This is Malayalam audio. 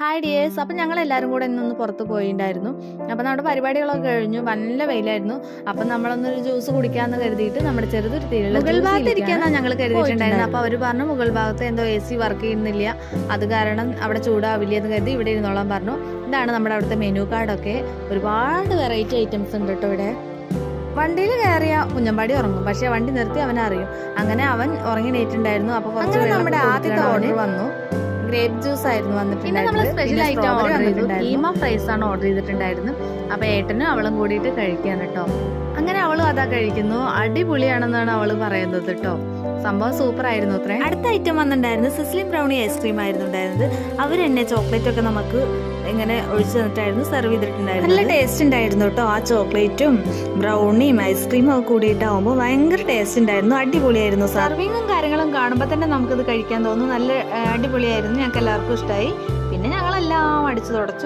ഹായ് ഡിയേഴ്സ് അപ്പം ഞങ്ങൾ എല്ലാവരും കൂടെ ഇന്നൊന്ന് പുറത്ത് പോയിണ്ടായിരുന്നു. അപ്പം നമ്മുടെ പരിപാടികളൊക്കെ കഴിഞ്ഞു. നല്ല വെയിലായിരുന്നു. അപ്പം നമ്മളൊന്നൊരു ജ്യൂസ് കുടിക്കാന്ന് കരുതിയിട്ട് നമ്മുടെ ചെറുതൊരു തീരുള്ള മുകൾ ഭാഗത്ത് ഇരിക്കാന്നാണ് ഞങ്ങൾ കരുതിയിട്ടുണ്ടായിരുന്നു അപ്പോൾ അവർ പറഞ്ഞു മുകൾ ഭാഗത്ത് എന്തോ എ സി വർക്ക് ചെയ്യുന്നില്ല. അത് കാരണം അവിടെ ചൂടാവില്ല എന്ന് കരുതി ഇവിടെ ഇരുന്നോളാൻ പറഞ്ഞു. ഇതാണ് നമ്മുടെ അവിടുത്തെ മെനു കാർഡൊക്കെ ഒരുപാട് വെറൈറ്റി ഐറ്റംസ് ഉണ്ട് കേട്ടോ ഇവിടെ. വണ്ടിയിൽ കയറിയ കുഞ്ഞമ്പാടി ഉറങ്ങും. പക്ഷെ വണ്ടി നിർത്തി അവൻ അറിയും അങ്ങനെ അവൻ ഉറങ്ങി നീറ്റുണ്ടായിരുന്നു അപ്പൊ കുറച്ച് നമ്മുടെ ആദ്യത്തെ ഓർഡർ വന്നു. ഗ്രേപ്പ് ജ്യൂസ് ആയിരുന്നു. വന്നിട്ടുണ്ടായിരുന്നു. കീമ ഫ്രൈസ് ആണ് ഓർഡർ ചെയ്തിട്ടുണ്ടായിരുന്നു അപ്പൊ ഏട്ടനും അവളും കൂടിയിട്ട് കഴിക്കാൻ കേട്ടോ അങ്ങനെ അവളും അതാ കഴിക്കുന്നു. അടിപൊളിയാണെന്നാണ് അവൾ പറയുന്നത് കേട്ടോ സംഭവം സൂപ്പർ ആയിരുന്നു അത്രേ. അടുത്ത ഐറ്റം വന്നിട്ടുണ്ടായിരുന്നു സിസ്ലിം ബ്രൗണി ഐസ്ക്രീം ആയിരുന്നു ഉണ്ടായിരുന്നത്. അവർ തന്നെ ചോക്ലേറ്റ് ഒക്കെ നമുക്ക് ഇങ്ങനെ ഒഴിച്ചു തന്നിട്ടായിരുന്നു സെർവ് ചെയ്തിട്ടുണ്ടായിരുന്നു നല്ല ടേസ്റ്റ് ഉണ്ടായിരുന്നു കേട്ടോ ആ ചോക്ലേറ്റും ബ്രൗണിയും ഐസ്ക്രീമും ഒക്കെ കൂടിയിട്ടാവുമ്പോൾ ഭയങ്കര ടേസ്റ്റ് ഉണ്ടായിരുന്നു. അടിപൊളിയായിരുന്നു സർവിങ്ങും കാര്യങ്ങളും കാണുമ്പോൾ തന്നെ നമുക്കത് കഴിക്കാൻ തോന്നുന്നു നല്ല അടിപൊളിയായിരുന്നു. ഞങ്ങൾക്ക് എല്ലാവർക്കും ഇഷ്ടമായി പിന്നെ ഞങ്ങളെല്ലാം അടിച്ചു തുടച്ചു.